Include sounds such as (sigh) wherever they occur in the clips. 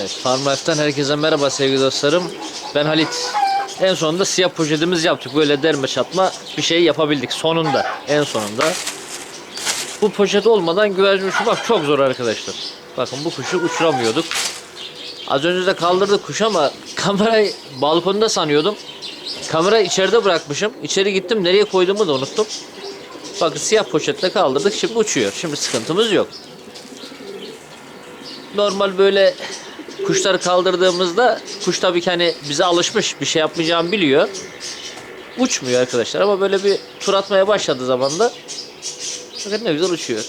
Evet, Farm Life'tan herkese merhaba sevgili dostlarım. Ben Halit. En sonunda siyah poşetimizi yaptık. Böyle derme çatma bir şey yapabildik sonunda. En sonunda. Bu poşet olmadan güvercin uçurmak çok zor arkadaşlar. Bakın bu kuşu uçuramıyorduk. Az önce de kaldırdık kuş ama kamerayı balkonda sanıyordum. Kamerayı içeride bırakmışım. İçeri gittim nereye koyduğumu da unuttum. Bakın siyah poşetle kaldırdık. Şimdi uçuyor. Şimdi sıkıntımız yok. Normal böyle kuşları kaldırdığımızda kuş tabii ki hani bize alışmış bir şey yapmayacağımı biliyor. Uçmuyor arkadaşlar ama böyle bir tur atmaya başladığı zaman da bakın ne güzel uçuyor.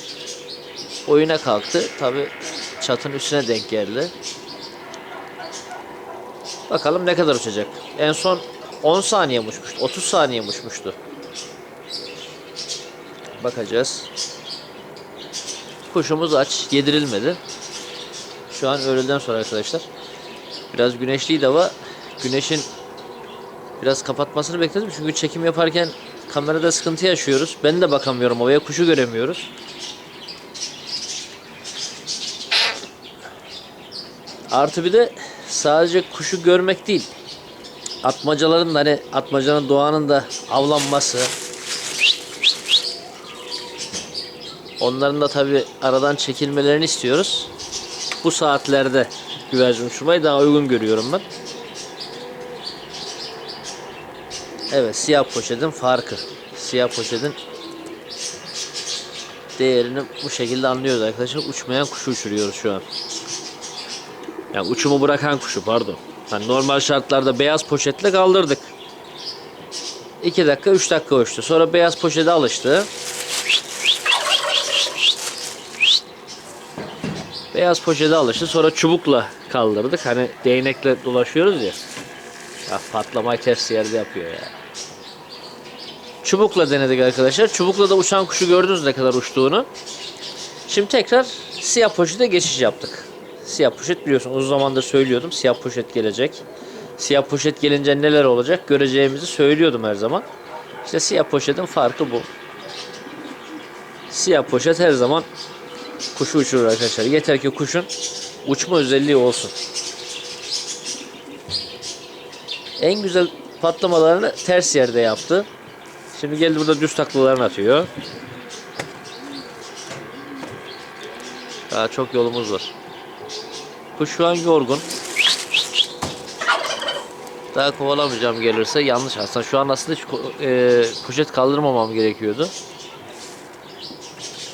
Oyuna kalktı. Tabii çatın üstüne denk geldi. Bakalım ne kadar uçacak. En son 10 saniye uçmuştu? 30 saniye uçmuştu? Bakacağız. Kuşumuz aç. Yedirilmedi. Şu an öğleden sonra arkadaşlar. Biraz güneşliydi ama güneşin biraz kapatmasını bekledim. Çünkü çekim yaparken kamerada sıkıntı yaşıyoruz. Ben de bakamıyorum havaya. Kuşu göremiyoruz. Artı bir de sadece kuşu görmek değil. Atmacaların da hani atmacanın doğanın da avlanması. Onların da tabi aradan çekilmelerini istiyoruz. Bu saatlerde güvercin uçurmayı daha uygun görüyorum ben. Evet siyah poşetin farkı. Siyah poşetin değerini bu şekilde anlıyoruz arkadaşlar. Uçmayan kuşu uçuruyoruz şu an. Yani uçumu bırakan kuşu pardon. Hani normal şartlarda beyaz poşetle kaldırdık. 2 dakika 3 dakika uçtu. Sonra beyaz poşete alıştı. Beyaz poşete alıştı. Sonra çubukla kaldırdık. Hani değnekle dolaşıyoruz ya. Ya patlamayı ters yerde yapıyor ya. Çubukla denedik arkadaşlar. Çubukla da uçan kuşu gördünüz ne kadar uçtuğunu. Şimdi tekrar siyah poşete geçiş yaptık. Siyah poşet biliyorsun uzun zamandır söylüyordum. Siyah poşet gelecek. Siyah poşet gelince neler olacak göreceğimizi söylüyordum her zaman. İşte siyah poşetin farkı bu. Siyah poşet her zaman kuşu uçurur arkadaşlar. Yeter ki kuşun uçma özelliği olsun. En güzel patlamalarını ters yerde yaptı. Şimdi geldi burada düz taklalarını atıyor. Daha çok yolumuz var. Kuş şu an yorgun. Daha kovalamayacağım gelirse yanlış. Aslında şu an aslında hiç e, poşet kaldırmamam gerekiyordu.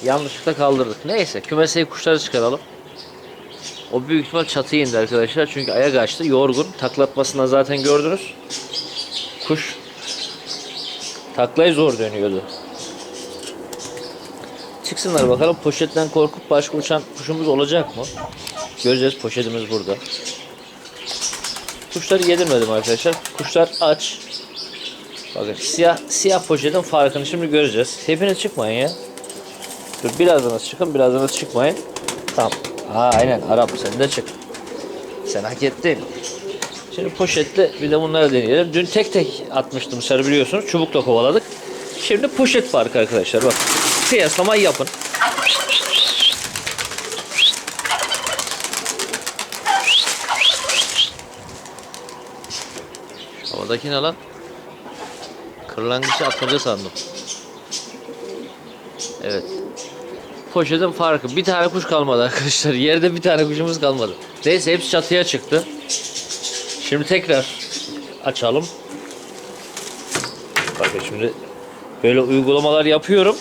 Yanlışlıkla kaldırdık. Neyse kümeseye kuşları çıkaralım. O büyük ihtimal çatıya indi arkadaşlar. Çünkü ayak açtı. Yorgun. Taklatmasından zaten gördünüz. Kuş taklayı zor dönüyordu. Çıksınlar bakalım. Poşetten korkup başka uçan kuşumuz olacak mı? Göreceğiz. Poşetimiz burada. Kuşları yedirmedim arkadaşlar. Kuşlar aç. Bakın siyah siyah poşetin farkını şimdi göreceğiz. Hepiniz çıkmayın ya. Dur birazdan çıkın, birazdan çıkmayın. Tamam. Ha aynen Arap sen de çık. Sen hak ettin. Şimdi poşetle bir de bunları deneyelim. Dün tek tek atmıştım dışarı biliyorsunuz. Çubukla kovaladık. Şimdi poşet farkı arkadaşlar bak. Kıyaslamayı yapın. Havadaki ne lan? Kırlangıçı atmaca sandım. Evet. Poşetin farkı. Bir tane kuş kalmadı arkadaşlar. Yerde bir tane kuşumuz kalmadı. Neyse hepsi çatıya çıktı. Şimdi tekrar açalım. Bakın şimdi böyle uygulamalar yapıyorum.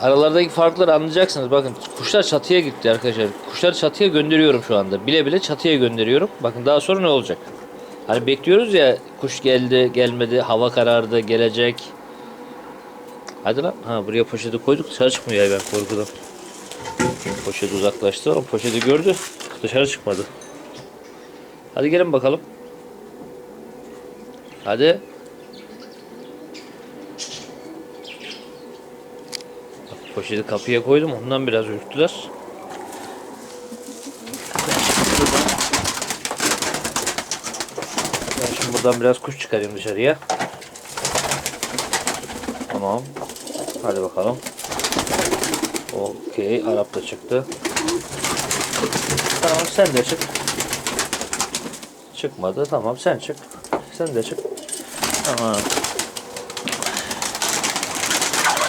Aralardaki farkları anlayacaksınız. Bakın kuşlar çatıya gitti arkadaşlar. Kuşları çatıya gönderiyorum şu anda. Bile bile çatıya gönderiyorum. Bakın daha sonra ne olacak? Hani bekliyoruz ya kuş geldi, gelmedi, hava karardı, gelecek. Hadi lan. Ha buraya poşeti koyduk dışarı çıkmıyor ben korkudan. Poşet uzaklaştı ama poşeti gördü. Dışarı çıkmadı. Hadi gelin bakalım. Hadi. Bak, poşeti kapıya koydum ondan biraz ürktüler. Ben şimdi buradan biraz kuş çıkarayım dışarıya. Tamam. Hadi bakalım. Okey. Arap da çıktı. Tamam sen de çık. Çıkmadı. Tamam sen çık. Sen de çık. Tamam.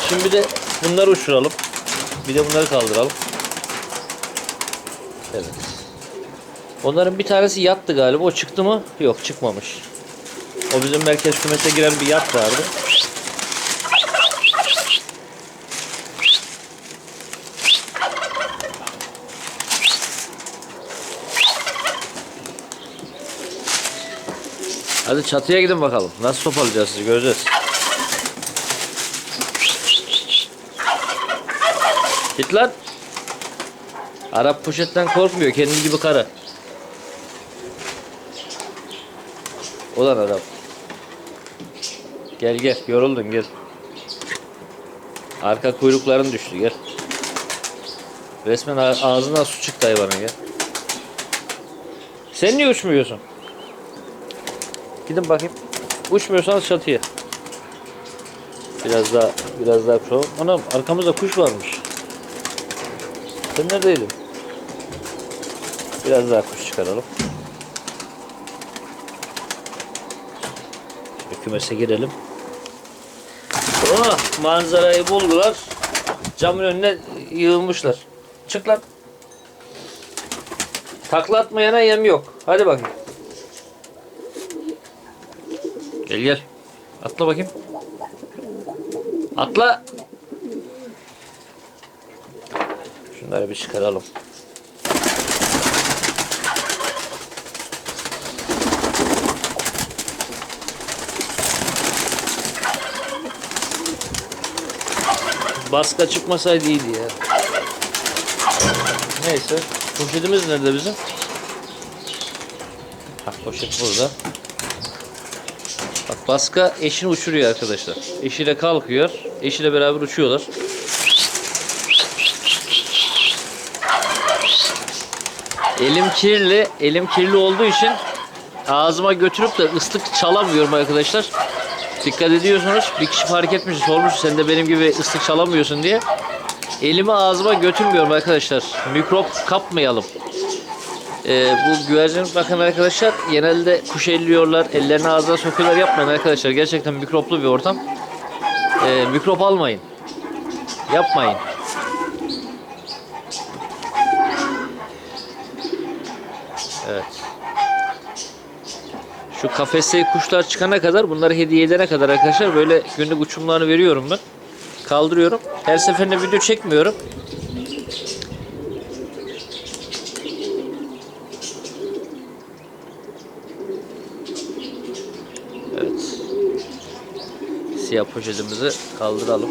Şimdi de bunları uçuralım. Bir de bunları kaldıralım. Evet. Onların bir tanesi yattı galiba. O çıktı mı? Yok çıkmamış. O bizim merkez kümese giren bir yat vardı. Hadi çatıya gidin bakalım. Nasıl toparlayacağız sizi göreceğiz. Git lan. Arap poşetten korkmuyor. Kendi gibi karı. Ulan Arap. Gel gel. Yoruldun gel. Arka kuyrukların düştü gel. Resmen ağ- ağzından su çıktı hayvanın gel. Sen niye uçmuyorsun? Gidin bakayım. Uçmuyorsanız çatıya. Biraz daha biraz daha pro. Anam arkamızda kuş varmış. Sen neredeydin? Biraz daha kuş çıkaralım. Şöyle kümese girelim. Oh, manzarayı buldular. Camın önüne yığılmışlar. Çık lan. Taklatmayana yem yok. Hadi bakayım. Gel gel. Atla bakayım. Atla. Şunları bir çıkaralım. Baska çıkmasaydı iyiydi ya. Neyse. Poşetimiz nerede bizim? Ha, poşet burada. Baska eşini uçuruyor arkadaşlar. Eşiyle kalkıyor. Eşiyle beraber uçuyorlar. Elim kirli. Elim kirli olduğu için ağzıma götürüp de ıslık çalamıyorum arkadaşlar. Dikkat ediyorsunuz. Bir kişi fark etmiş, sormuş sen de benim gibi ıslık çalamıyorsun diye. Elimi ağzıma götürmüyorum arkadaşlar. Mikrop kapmayalım. Ee, bu güvercin bakın arkadaşlar genelde kuş elliyorlar, ellerini ağzına sokuyorlar yapmayın arkadaşlar. Gerçekten mikroplu bir ortam. Ee, mikrop almayın. Yapmayın. Evet. Şu kafese kuşlar çıkana kadar bunları hediye edene kadar arkadaşlar böyle günlük uçumlarını veriyorum ben. Kaldırıyorum. Her seferinde video çekmiyorum. Evet. Siyah poşetimizi kaldıralım.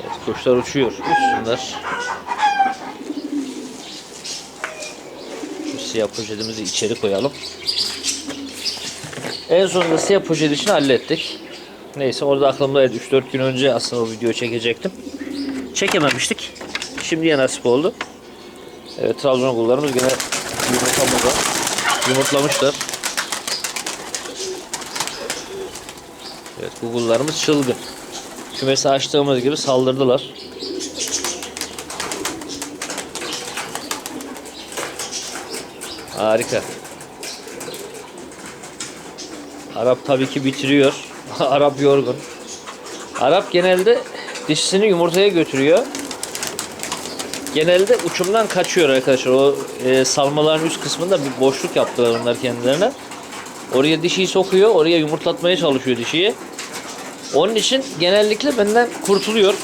Evet, kuşlar uçuyor. Uçsunlar. Şu siyah poşetimizi içeri koyalım. En sonunda siyah poşet için hallettik. Neyse orada aklımdaydı. 3-4 gün önce aslında o videoyu çekecektim. Çekememiştik. Şimdiye nasip oldu. Evet Trabzon kullarımız gene yumurtamıza yumurtlamışlar. Evet bu kullarımız çılgın. Kümesi açtığımız gibi saldırdılar. Harika. Arap tabii ki bitiriyor. (laughs) Arap yorgun. Arap genelde dişisini yumurtaya götürüyor. Genelde uçumdan kaçıyor arkadaşlar. O e, salmaların üst kısmında bir boşluk yaptılar onlar kendilerine. Oraya dişiyi sokuyor. Oraya yumurtlatmaya çalışıyor dişiyi. Onun için genellikle benden kurtuluyor.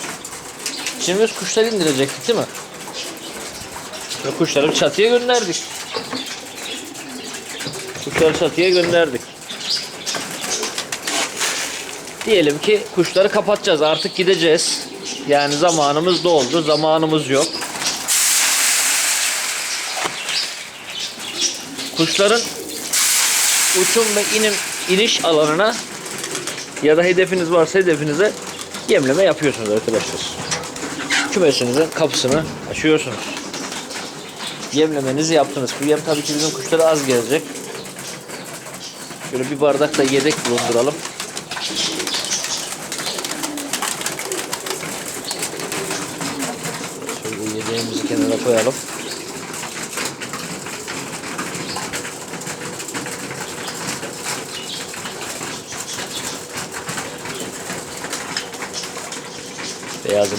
Şimdi biz kuşları indirecektik değil mi? Kuşları çatıya gönderdik. Kuşları çatıya gönderdik. Diyelim ki kuşları kapatacağız. Artık gideceğiz. Yani zamanımız doldu. Zamanımız yok. Kuşların uçum ve inim iniş alanına ya da hedefiniz varsa hedefinize yemleme yapıyorsunuz arkadaşlar. Kümesinizin kapısını açıyorsunuz. Yemlemenizi yaptınız. Bu yem tabii ki bizim kuşlara az gelecek. Böyle bir bardak da yedek bulunduralım. Şöyle yedeğimizi kenara koyalım.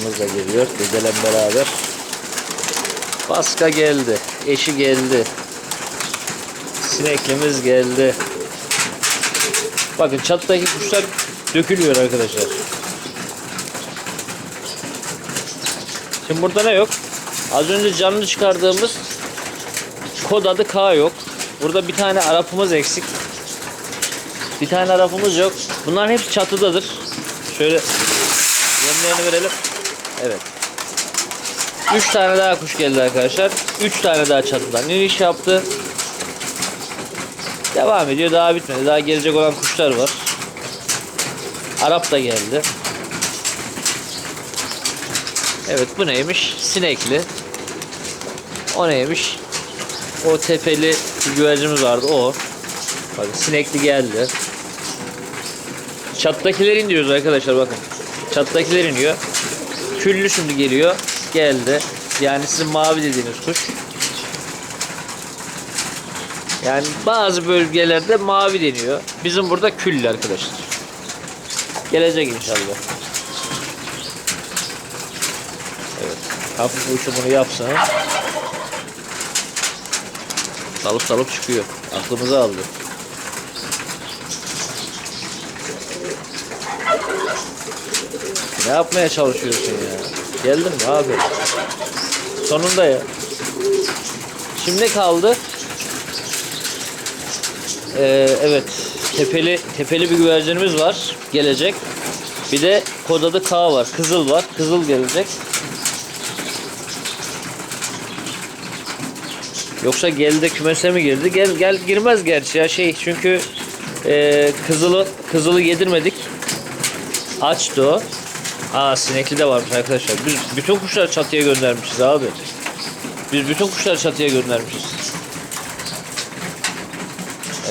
Beyazımız da geliyor. Dedeyle beraber. Baska geldi. Eşi geldi. Sineklimiz geldi. Bakın çattaki kuşlar dökülüyor arkadaşlar. Şimdi burada ne yok? Az önce canlı çıkardığımız kod adı K yok. Burada bir tane Arap'ımız eksik. Bir tane Arap'ımız yok. Bunların hepsi çatıdadır. Şöyle yemlerini verelim. Evet. 3 tane daha kuş geldi arkadaşlar. 3 tane daha çatıdan iniş yaptı. Devam ediyor. Daha bitmedi. Daha gelecek olan kuşlar var. Arap da geldi. Evet bu neymiş? Sinekli. O neymiş? O tepeli güvercimiz vardı o. Bakın sinekli geldi. Çattakiler indiriyoruz arkadaşlar bakın. Çattakiler iniyor. Küllü şimdi geliyor. Geldi. Yani sizin mavi dediğiniz kuş. Yani bazı bölgelerde mavi deniyor. Bizim burada küllü arkadaşlar. Gelecek inşallah. Evet. Hafif uçumunu yapsın. Dalıp dalıp çıkıyor. Aklımızı aldı. Ne yapmaya çalışıyorsun ya? Geldin mi abi? Sonunda ya. Şimdi kaldı? Ee, evet. Tepeli tepeli bir güvercinimiz var. Gelecek. Bir de kod adı K var. Kızıl var. Kızıl gelecek. Yoksa geldi kümese mi girdi? Gel gel girmez gerçi ya şey çünkü e, kızılı kızılı yedirmedik. Açtı o. Aa sinekli de varmış arkadaşlar. Biz bütün kuşları çatıya göndermişiz abi. Biz bütün kuşları çatıya göndermişiz.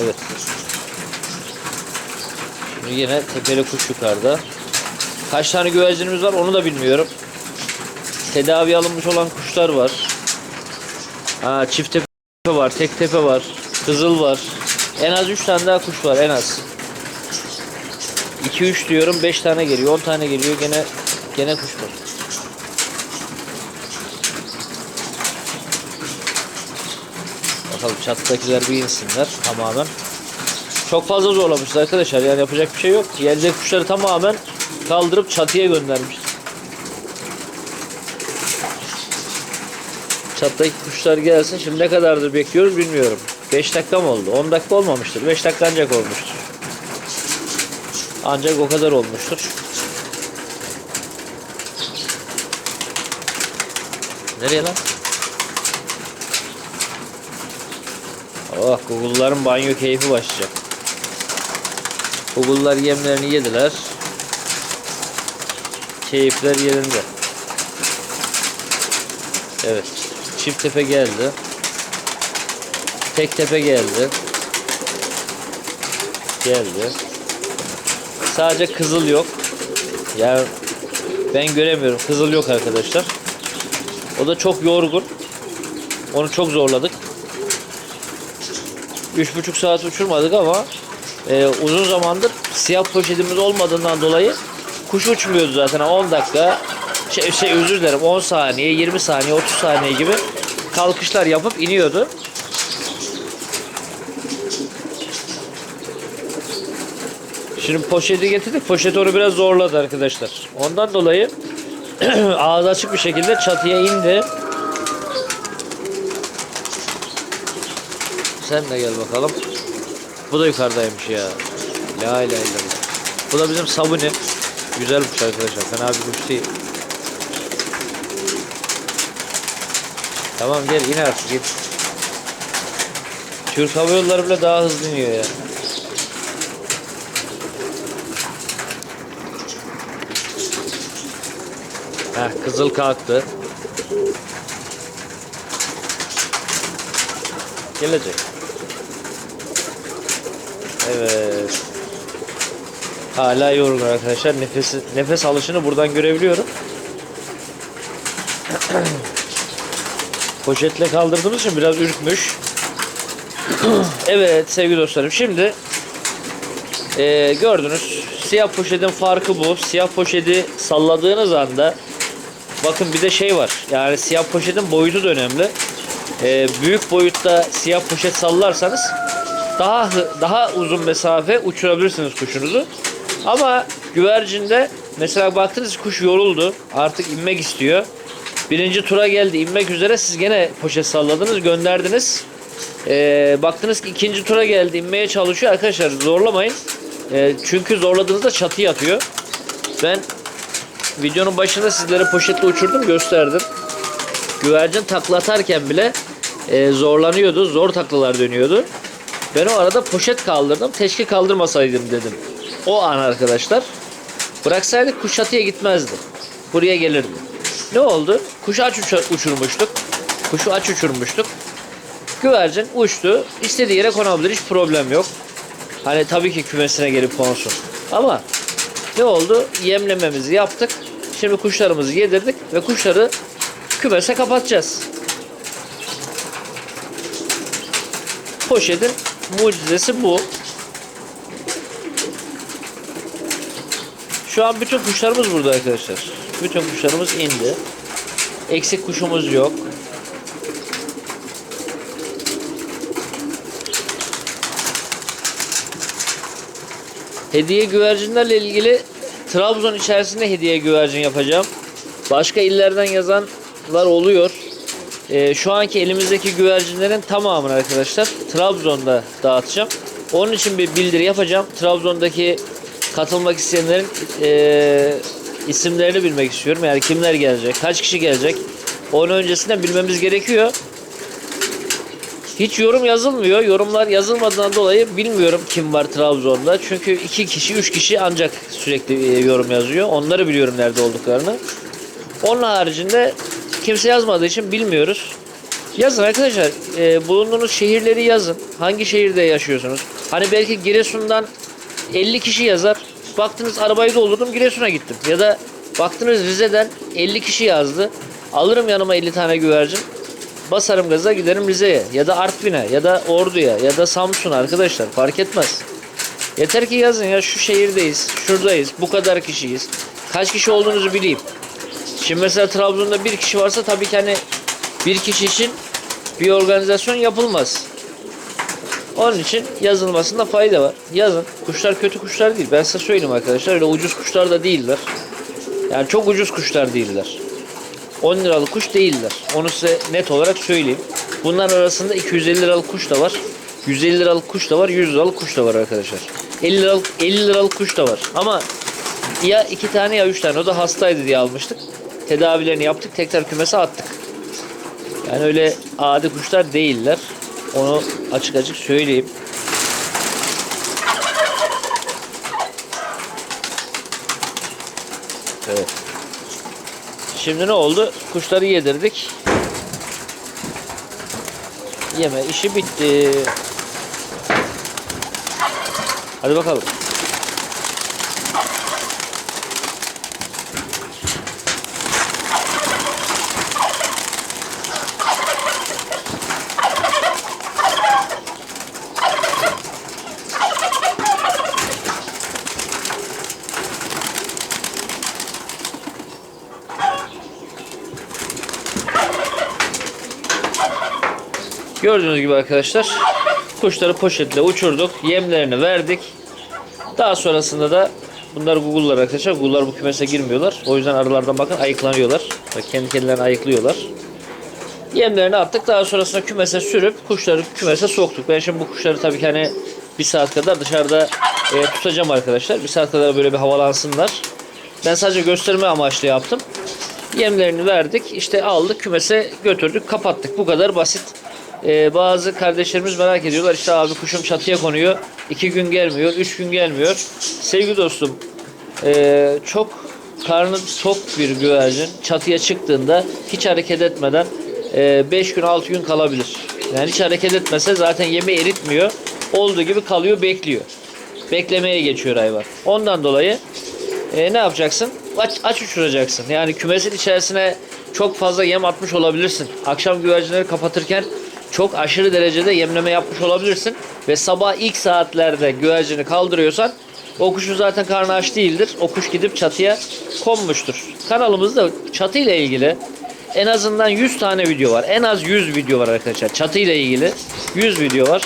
Evet. Şimdi yine tepeli kuş yukarıda. Kaç tane güvercinimiz var onu da bilmiyorum. Tedavi alınmış olan kuşlar var. Ha, çift tepe var, tek tepe var, kızıl var. En az 3 tane daha kuş var en az. 2-3 diyorum 5 tane geliyor 10 tane geliyor gene gene kuş var. Bakalım çattakiler bir insinler tamamen. Çok fazla zorlamışız arkadaşlar yani yapacak bir şey yok. Gelecek kuşları tamamen kaldırıp çatıya göndermiş. Çattaki kuşlar gelsin. Şimdi ne kadardır bekliyoruz bilmiyorum. 5 dakika mı oldu? 10 dakika olmamıştır. 5 dakika ancak olmuştur. Ancak o kadar olmuştur. Nereye lan? Oh Google'ların banyo keyfi başlayacak. Google'lar yemlerini yediler. Keyifler yerinde. Evet. Çift tepe geldi. Tek tepe geldi. Geldi. Sadece kızıl yok. Yani ben göremiyorum. Kızıl yok arkadaşlar. O da çok yorgun. Onu çok zorladık. Üç buçuk saat uçurmadık ama e, uzun zamandır siyah poşetimiz olmadığından dolayı kuş uçmuyordu zaten 10 dakika şey, şey özür dilerim 10 saniye 20 saniye 30 saniye gibi kalkışlar yapıp iniyordu. Şimdi poşeti getirdik. Poşet onu biraz zorladı arkadaşlar. Ondan dolayı (clears throat) ağzı açık bir şekilde çatıya indi. Sen de gel bakalım. Bu da yukarıdaymış ya. La ilahe illallah. Bu da bizim sabuni. Güzel kuş arkadaşlar. Fena bir kuş değil. Tamam gel in artık git. Türk Hava Yolları bile daha hızlı iniyor ya. Heh, kızıl kalktı. Gelecek. Evet. Hala yorgun arkadaşlar. Nefes nefes alışını buradan görebiliyorum. (clears throat) Poşetle kaldırdığımız için biraz ürkmüş. (clears throat) evet sevgili dostlarım şimdi eee, gördünüz siyah poşetin farkı bu. Siyah poşeti salladığınız anda bakın bir de şey var. Yani siyah poşetin boyutu da önemli. Eee, büyük boyutta siyah poşet sallarsanız daha daha uzun mesafe uçurabilirsiniz kuşunuzu. Ama güvercinde mesela baktınız kuş yoruldu. Artık inmek istiyor. Birinci tura geldi inmek üzere siz gene poşet salladınız gönderdiniz. Ee, baktınız ki ikinci tura geldi inmeye çalışıyor. Arkadaşlar zorlamayın. Ee, çünkü zorladığınızda çatı yatıyor. Ben videonun başında sizlere poşetle uçurdum gösterdim. Güvercin takla atarken bile e, zorlanıyordu. Zor taklalar dönüyordu. Ben o arada poşet kaldırdım. Keşke kaldırmasaydım dedim. O an arkadaşlar. Bıraksaydık kuş çatıya gitmezdi. Buraya gelirdi. Ne oldu? Kuşu aç uçurmuştuk. Kuşu aç uçurmuştuk. Güvercin uçtu. İstediği yere konabilir. Hiç problem yok. Hani tabii ki kümesine gelip konsun. Ama ne oldu? Yemlememizi yaptık. Şimdi kuşlarımızı yedirdik ve kuşları kümese kapatacağız. Poşetin mucizesi bu. Şu an bütün kuşlarımız burada arkadaşlar. Bütün kuşlarımız indi. Eksik kuşumuz yok. Hediye güvercinlerle ilgili Trabzon içerisinde hediye güvercin yapacağım. Başka illerden yazanlar oluyor. Ee, şu anki elimizdeki güvercinlerin tamamını arkadaşlar Trabzon'da dağıtacağım. Onun için bir bildiri yapacağım. Trabzon'daki katılmak isteyenlerin ee, isimlerini bilmek istiyorum. Yani kimler gelecek, kaç kişi gelecek. Onun öncesinden bilmemiz gerekiyor. Hiç yorum yazılmıyor. Yorumlar yazılmadığından dolayı bilmiyorum kim var Trabzon'da. Çünkü iki kişi, üç kişi ancak sürekli e, yorum yazıyor. Onları biliyorum nerede olduklarını. Onun haricinde kimse yazmadığı için bilmiyoruz. Yazın arkadaşlar. E, bulunduğunuz şehirleri yazın. Hangi şehirde yaşıyorsunuz? Hani belki Giresun'dan 50 kişi yazar. Baktınız arabayı doldurdum Giresun'a gittim. Ya da baktınız Rize'den 50 kişi yazdı. Alırım yanıma 50 tane güvercin. Basarım gaza giderim Rize'ye ya da Artvin'e ya da Ordu'ya ya da Samsun'a arkadaşlar fark etmez. Yeter ki yazın ya şu şehirdeyiz, şuradayız, bu kadar kişiyiz. Kaç kişi olduğunuzu bileyim. Şimdi mesela Trabzon'da bir kişi varsa tabii ki hani bir kişi için bir organizasyon yapılmaz. Onun için yazılmasında fayda var. Yazın. Kuşlar kötü kuşlar değil. Ben size söyleyeyim arkadaşlar. Öyle ucuz kuşlar da değiller. Yani çok ucuz kuşlar değiller. 10 liralık kuş değiller. Onu size net olarak söyleyeyim. Bunların arasında 250 liralık kuş da var. 150 liralık kuş da var. 100 liralık kuş da var arkadaşlar. 50 liralık 50 liralık kuş da var. Ama ya iki tane ya üç tane. O da hastaydı diye almıştık. Tedavilerini yaptık. Tekrar kümese attık. Yani öyle adi kuşlar değiller. Onu açık açık söyleyeyim. Şimdi ne oldu? Kuşları yedirdik. Yeme işi bitti. Hadi bakalım. Gördüğünüz gibi arkadaşlar kuşları poşetle uçurduk. Yemlerini verdik. Daha sonrasında da bunlar Google'lar arkadaşlar. Google'lar bu kümese girmiyorlar. O yüzden aralardan bakın ayıklanıyorlar. Bak kendi kendilerini ayıklıyorlar. Yemlerini attık. Daha sonrasında kümese sürüp kuşları kümese soktuk. Ben şimdi bu kuşları tabii ki hani bir saat kadar dışarıda e, tutacağım arkadaşlar. Bir saat kadar böyle bir havalansınlar. Ben sadece gösterme amaçlı yaptım. Yemlerini verdik. işte aldık kümese götürdük kapattık. Bu kadar basit. Ee, bazı kardeşlerimiz merak ediyorlar. İşte abi kuşum çatıya konuyor. iki gün gelmiyor. Üç gün gelmiyor. Sevgili dostum ee, çok karnı tok bir güvercin çatıya çıktığında hiç hareket etmeden 5 gün 6 gün kalabilir. Yani hiç hareket etmese zaten yemi eritmiyor. Olduğu gibi kalıyor bekliyor. beklemeye geçiyor hayvan. Ondan dolayı e, ne yapacaksın? Aç, aç uçuracaksın. Yani kümesin içerisine çok fazla yem atmış olabilirsin. Akşam güvercinleri kapatırken çok aşırı derecede yemleme yapmış olabilirsin. Ve sabah ilk saatlerde güvercini kaldırıyorsan o kuşun zaten karnı aç değildir. O kuş gidip çatıya konmuştur. Kanalımızda çatı ile ilgili en azından 100 tane video var. En az 100 video var arkadaşlar. Çatı ile ilgili 100 video var.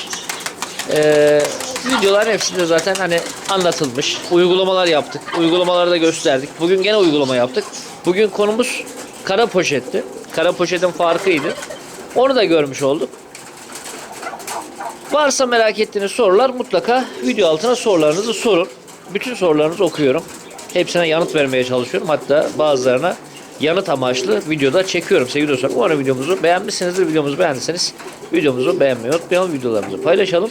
Ee, videoların hepsinde zaten hani anlatılmış. Uygulamalar yaptık. Uygulamaları da gösterdik. Bugün gene uygulama yaptık. Bugün konumuz kara poşetti. Kara poşetin farkıydı. Onu da görmüş olduk. Varsa merak ettiğiniz sorular mutlaka video altına sorularınızı sorun. Bütün sorularınızı okuyorum. Hepsine yanıt vermeye çalışıyorum. Hatta bazılarına yanıt amaçlı videoda çekiyorum sevgili dostlar. Umarım videomuzu beğenmişsinizdir. Videomuzu beğendiyseniz videomuzu beğenmeyi unutmayalım. Videolarımızı paylaşalım.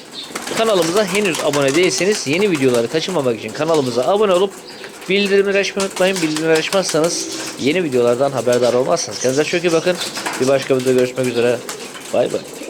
Kanalımıza henüz abone değilseniz yeni videoları kaçırmamak için kanalımıza abone olup bildirimleri açmayı unutmayın. Bildirimleri açmazsanız yeni videolardan haberdar olmazsınız. Kendinize çok iyi bakın. Bir başka videoda görüşmek üzere. Bay bay.